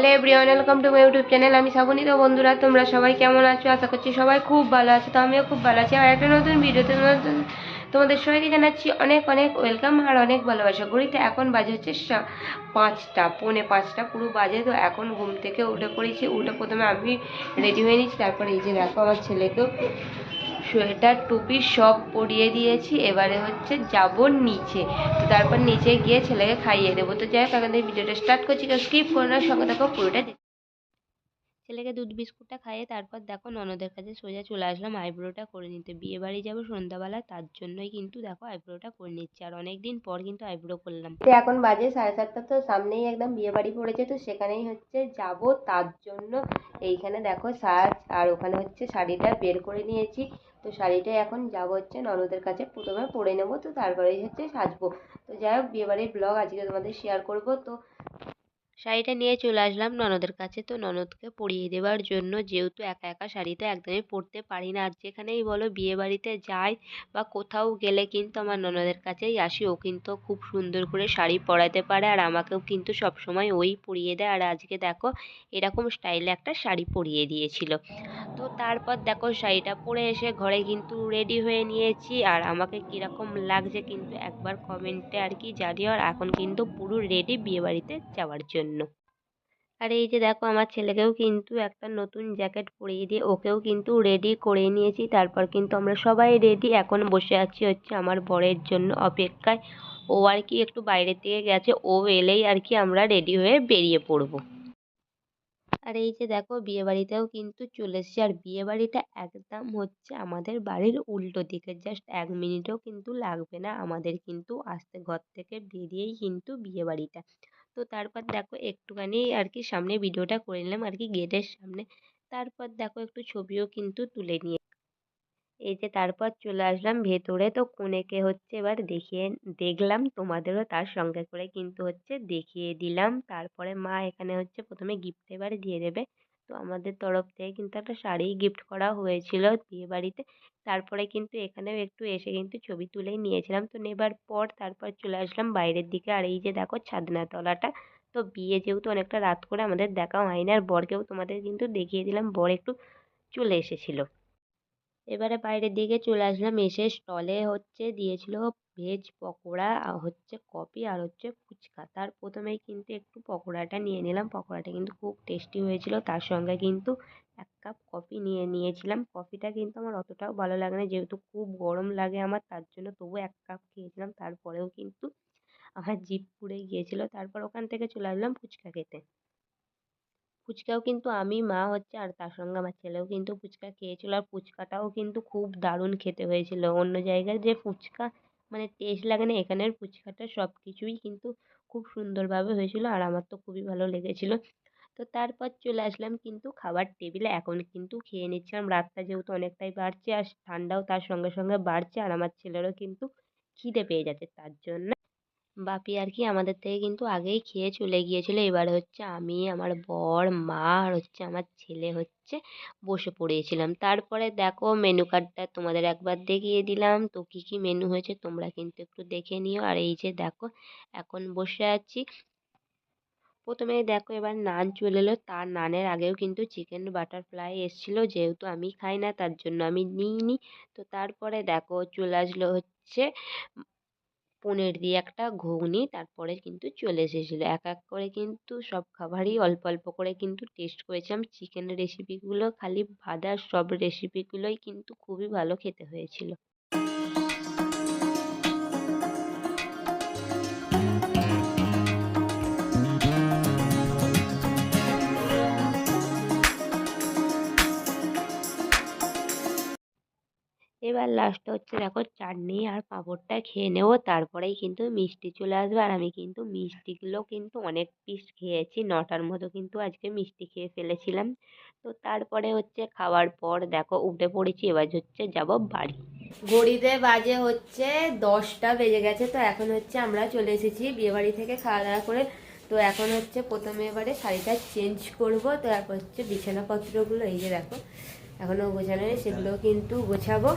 Hello everyone welcome to my YouTube channel আমি শ্রাবণী তো বন্ধুরা, তোমরা সবাই কেমন আছো? আশা করছি সবাই খুব ভালো আছো। তো আমিও খুব ভালো আছি। আর একটা নতুন ভিডিওতে তোমাদের সবাইকে জানাচ্ছি অনেক অনেক ওয়েলকাম আর অনেক ভালোবাসা। ঘড়িতে এখন বাজে হচ্ছে পাঁচটা, পৌনে পাঁচটা, পুরো বাজে। তো এখন ঘুম থেকে উঠে পড়েছি। উঠে প্রথমে আমি রেডি হয়ে নিচ্ছি তারপরে এই যে দেখো আমার ছেলেকেও সোয়েটার, টুপি সব পরিয়ে দিয়েছি। এবারে হচ্ছে যাব নিচে। তো তারপর নিচে গিয়ে ছেলেকে খাইয়ে দেবো। তো যাই হোক, এখন ভিডিওটা স্টার্ট করছি। কেউ স্কিপ করো না, সঙ্গে দেখো। পুরোটা ছেলেকে দুধ বিস্কুটটা খাইয়ে তারপর দেখো ননদের কাছে সোজা চলে আসলাম, আইব্রোটা করে নিতে। বিয়ে বাড়ি যাব সন্ধ্যাবেলা, তার জন্যই কিন্তু দেখো আইব্রোটা করে নিচ্ছি। আর অনেক দিন পর কিন্তু আইব্রো করলাম। তো এখন বাজে সাড়ে সাতটা, তো সামনেই একদম বিয়ে বাড়ি পড়েছে, তো সেখানেই হচ্ছে যাব। তার জন্য এইখানে দেখো সাজ, আর ওখানে হচ্ছে শাড়িটা বের করে নিয়েছি। তো শাড়িটা এখন যাব হচ্ছে ননদের কাছে, প্রথমে পরে নেব, তো তারপরেই হচ্ছে সাজবো। তো যাই হোক বিয়েবাড়ির ব্লগ আজকে তোমাদের শেয়ার করব, তো শাড়িটা নিয়ে চলে আসলাম ননদের কাছে। তো ননদকে পরিয়ে দেওয়ার জন্য যেহেতু একা একা শাড়ি তো একদমই পরতে পারি না, আর যেখানেই বলো বিয়ে বাড়িতে যাই বা কোথাও গেলে কিন্তু আমার ননদের কাছেই আসি। ও কিন্তু খুব সুন্দর করে শাড়ি পরাতে পারে আর আমাকেও কিন্তু সবসময় ওই পরিয়ে দেয়। আর আজকে দেখো এরকম স্টাইলে একটা শাড়ি পরিয়ে দিয়েছিল। তো তারপর দেখো শাড়িটা পরে এসে ঘরে কিন্তু রেডি হয়ে নিয়েছি। আর আমাকে কীরকম লাগছে কিন্তু একবার কমেন্টে আর কি জানিও। আর এখন কিন্তু পুরো রেডি বিয়েবাড়িতে যাওয়ার জন্য। আর, এই যে দেখো, আমার ছেলেকেও কিন্তু একটা নতুন জ্যাকেট পরিয়ে দিয়ে ওকেও কিন্তু রেডি করে নিয়েছি। তারপর কিন্তু আমরা সবাই রেডি এখন বসে আছি হচ্ছে আমার বরের জন্য অপেক্ষায়। ও আর কি একটু বাইরের দিকে গেছে, ও এলেই আর কি আমরা রেডি হয়ে বেরিয়ে পড়ব। আর, এই যে দেখো বিয়ে বাড়িতেও কিন্তু চলে এসেছি। আর বিয়ে বাড়িটা একদম হচ্ছে আমাদের বাড়ির উল্টো দিকে। জাস্ট এক মিনিটও কিন্তু লাগবে না আমাদের কিন্তু আসতে ঘর থেকে বেরিয়েই কিন্তু বিয়ে বাড়িটা তো তারপর দেখো একটুখানি আর কি সামনে ভিডিওটা করে নিলাম আর কি গেটের সামনে। তারপর দেখো একটু ছবিও কিন্তু তুলে নিয়ে এই যে তারপর চলে আসলাম ভেতরে তো কনেকে হচ্ছে এবার দেখিয়ে দেখলাম, তোমাদেরও তার সঙ্গে করে কিন্তু হচ্ছে দেখিয়ে দিলাম। তারপরে মা এখানে হচ্ছে প্রথমে গিফট এবার দিয়ে দেবে। তো আমাদের তরফ থেকে কিন্তু একটা শাড়ি গিফট করা হয়েছিল বিয়েবাড়িতে তারপরে কিন্তু এখানেও একটু এসে কিন্তু ছবি তুলেই নিয়েছিলাম। তো নেবার পর তারপর চলে আসলাম বাইরের দিকে। আর এই যে দেখো ছাদনাতলাটা, তো বিয়ে যেহেতু অনেকটা রাত করে আমাদের দেখা হয়নি, আর বরকেও তোমাদের কিন্তু দেখিয়ে দিলাম। বর একটু চলে এসেছিল। এবারে বাইরের দিকে চলে আসলাম। এসে স্টলে হচ্ছে দিয়েছিল ভেজ পকোড়া, আর হচ্ছে কফি, আর হচ্ছে ফুচকা। তার প্রথমেই কিন্তু একটু পকোড়াটা নিয়ে নিলাম। পকোড়াটা কিন্তু খুব টেস্টি হয়েছিল। তার সঙ্গে কিন্তু এক কাপ কফি নিয়ে নিয়েছিলাম। কফিটা কিন্তু আমার অতটাও ভালো লাগে না। যেহেতু খুব গরম লাগে আমার, তার জন্য তবু এক কাপ খেয়েছিলাম। তারপরেও কিন্তু আমার জিভ পুড়ে গিয়েছিল। তারপর ওখান থেকে চলে আসলাম ফুচকা খেতে। ফুচকাও কিন্তু আমি মা হচ্ছে আর তার সঙ্গে আমার ছেলেও কিন্তু ফুচকা খেয়েছিল। আর ফুচকাটাও কিন্তু খুব দারুণ খেতে হয়েছিল। অন্য জায়গায় যে ফুচকা মানে টেস্ট লাগে না, এখানের ফুচকাটা সব কিছুই কিন্তু খুব সুন্দরভাবে হয়েছিল আর আমার তো খুবই ভালো লেগেছিল। তো তারপর চলে আসলাম কিন্তু খাবার টেবিলে এখন কিন্তু খেয়ে নিচ্ছিলাম। রাতটা যেহেতু অনেকটাই বাড়ছে আর ঠান্ডাও তার সঙ্গে সঙ্গে বাড়ছে আর আমার ছেলেরও কিন্তু খিদে পেয়ে যাচ্ছে তার জন্য। বাপি আর কি আমাদের থেকে কিন্তু আগেই খেয়ে চলে গিয়েছিল। এবারে হচ্ছে আমি, আমার বর, মা আর হচ্ছে আমার ছেলে হচ্ছে বসে পড়েছিলাম। তারপরে দেখো মেনু কার্ডটা তোমাদের একবার দেখিয়ে দিলাম। তো কী কী মেনু হয়েছে তোমরা কিন্তু একটু দেখে নিও। আর এই যে দেখো, এখন বসে আছি। প্রথমে দেখো এবার নান চলে এলো। তার নানের আগেও কিন্তু চিকেন বাটারফ্লাই এসেছিল। যেহেতু আমি খাই না, তার জন্য আমি নিইনি। তো তারপরে দেখো চলে আসলো হচ্ছে পনির দিয়ে একটা ঘুগনি, তারপরে কিন্তু চলে এসেছিল। এক এক করে কিন্তু সব খাবারই অল্প অল্প করে কিন্তু টেস্ট করেছিলাম চিকেন রেসিপিগুলো খালি ভাজার সব রেসিপিগুলোই কিন্তু খুবই ভালো খেতে হয়েছিল। এবার লাস্টে হচ্ছে দেখো চাটনি আর পাঁপড়টা খেয়ে নেব, তারপরেই কিন্তু মিষ্টি চলে আসবে। আর আমি কিন্তু মিষ্টিগুলো কিন্তু অনেক পিস খেয়েছি, নটার মতো কিন্তু আজকে মিষ্টি খেয়ে ফেলেছিলাম। তো তারপরে হচ্ছে খাওয়ার পর দেখো উঠে পড়েছি, এবার হচ্ছে যাব বাড়ি। ঘড়িতে বাজে হচ্ছে দশটা বেজে গেছে, তো এখন হচ্ছে আমরা চলে এসেছি বিয়েবাড়ি থেকে খাওয়া দাওয়া করে। তো এখন হচ্ছে প্রথমে এবারে শাড়িটা চেঞ্জ করব, তো তারপর হচ্ছে বিছানাপত্রগুলো এই যে দেখো এখনও গোছানো নেই, সেগুলো কিন্তু গোছাবো।